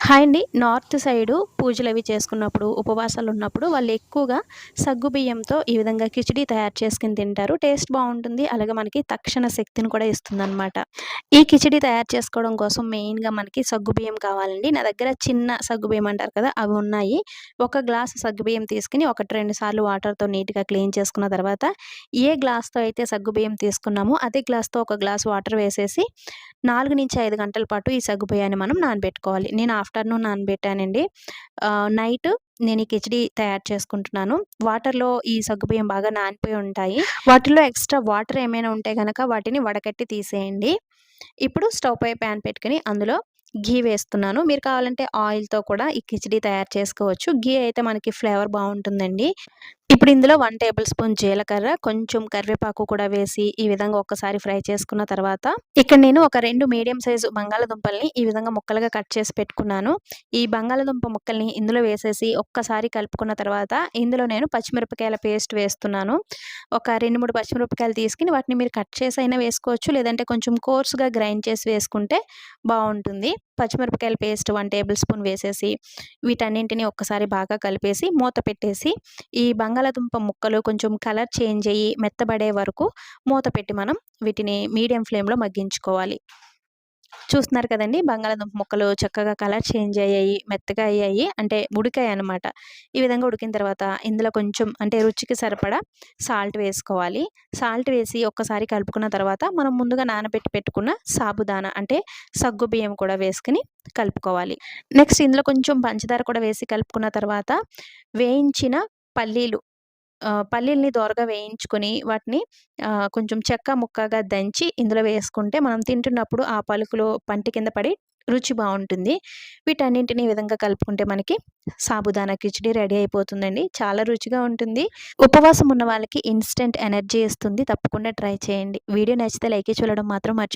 Hi అండి. North side పూజలు అవి చేసుకున్నప్పుడు ఉపవాసాలు ఉన్నప్పుడు వాళ్ళు ఎక్కువగా సగ్గు బియ్యంతో ఈ విధంగా కిచిడి తయారు చేసుకుని తింటారు. టేస్ట్ బాగుంటుంది. అలాగే మనకి తక్షణ శక్తిని కూడా ఇస్తుందన్నమాట. ఈ కిచిడి తయారు చేసుకోవడం కోసం మెయిన్గా మనకి సగ్గు బియ్యం కావాలండి. నా దగ్గర చిన్న సగ్గు బియ్యం అంటారు కదా అవి ఉన్నాయి. ఒక గ్లాస్ సగ్గు బియ్యం తీసుకుని ఒకటి రెండు సార్లు వాటర్తో నీట్గా క్లీన్ చేసుకున్న తర్వాత ఏ గ్లాస్తో అయితే సగ్గు బియ్యం తీసుకున్నామో అదే గ్లాస్తో ఒక గ్లాస్ వాటర్ వేసేసి నాలుగు నుంచి ఐదు గంటల పాటు ఈ సగ్గు బియ్యాన్ని మనం నానబెట్టుకోవాలి. నేను ఆఫ్టర్నూన్ నానబెట్టానండి. నైట్ నేను ఈ కిచడి తయారు చేసుకుంటున్నాను. వాటర్లో ఈ సగ్గుబియ్యం బాగా నానిపోయి ఉంటాయి. వాటిలో ఎక్స్ట్రా వాటర్ ఏమైనా ఉంటే కనుక వాటిని వడకట్టి తీసేయండి. ఇప్పుడు స్టవ్ పై ప్యాన్ పెట్టుకుని అందులో ఘీ వేస్తున్నాను. మీరు కావాలంటే ఆయిల్తో కూడా ఈ కిచడి తయారు చేసుకోవచ్చు. ఘీ అయితే మనకి ఫ్లేవర్ బాగుంటుందండి. ఇప్పుడు ఇందులో వన్ టేబుల్ స్పూన్ జీలకర్ర కొంచెం కరివేపాకు కూడా వేసి ఈ విధంగా ఒక్కసారి ఫ్రై చేసుకున్న తర్వాత ఇక్కడ నేను ఒక రెండు మీడియం సైజు బంగాళదుంపల్ని ఈ విధంగా ముక్కలుగా కట్ చేసి పెట్టుకున్నాను. ఈ బంగాళదుంప ముక్కల్ని ఇందులో వేసేసి ఒక్కసారి కలుపుకున్న తర్వాత ఇందులో నేను పచ్చిమిరపకాయల పేస్ట్ వేస్తున్నాను. ఒక రెండు మూడు పచ్చిమిరపకాయలు తీసుకుని వాటిని మీరు కట్ చేసి అయినా వేసుకోవచ్చు. లేదంటే కొంచెం కోర్సుగా గ్రైండ్ చేసి వేసుకుంటే బాగుంటుంది. పచ్చిమిరపకాయల పేస్ట్ వన్ టేబుల్ స్పూన్ వేసేసి వీటన్నింటిని ఒక్కసారి బాగా కలిపేసి మూత పెట్టేసి ఈ బంగాళాదుంప ముక్కలు కొంచెం కలర్ చేంజ్ అయ్యి మెత్తబడే వరకు మూత పెట్టి మనం వీటిని మీడియం ఫ్లేమ్లో మగ్గించుకోవాలి. చూస్తున్నారు కదండి బంగాళాదుంప ముక్కలు చక్కగా కలర్ చేంజ్ అయ్యాయి మెత్తగా అయ్యాయి అంటే ఉడికాయి అనమాట ఈ విధంగా ఉడికిన తర్వాత ఇందులో కొంచెం అంటే రుచికి సరిపడా సాల్ట్ వేసుకోవాలి. సాల్ట్ వేసి ఒక్కసారి కలుపుకున్న తర్వాత మనం ముందుగా నానబెట్టి పెట్టుకున్న సాబుదాన అంటే సగ్గు బియ్యం కూడా వేసుకుని కలుపుకోవాలి. నెక్స్ట్ ఇందులో కొంచెం పంచదార కూడా వేసి కలుపుకున్న తర్వాత వేయించిన పల్లీలు. పల్లీల్ని దోరగా వేయించుకొని వాటిని కొంచెం చెక్క ముక్కగా దంచి ఇందులో వేసుకుంటే మనం తింటున్నప్పుడు ఆ పలుకులు పంటి కింద పడి రుచి బాగుంటుంది. వీటన్నింటిని ఈ విధంగా కలుపుకుంటే మనకి సాబుదానా కిచడి రెడీ అయిపోతుందండి. చాలా రుచిగా ఉంటుంది. ఉపవాసం ఉన్న వాళ్ళకి ఇన్స్టెంట్ ఎనర్జీ ఇస్తుంది. తప్పకుండా ట్రై చేయండి. వీడియో నచ్చితే లైక్ చూడడం మాత్రం మర్చి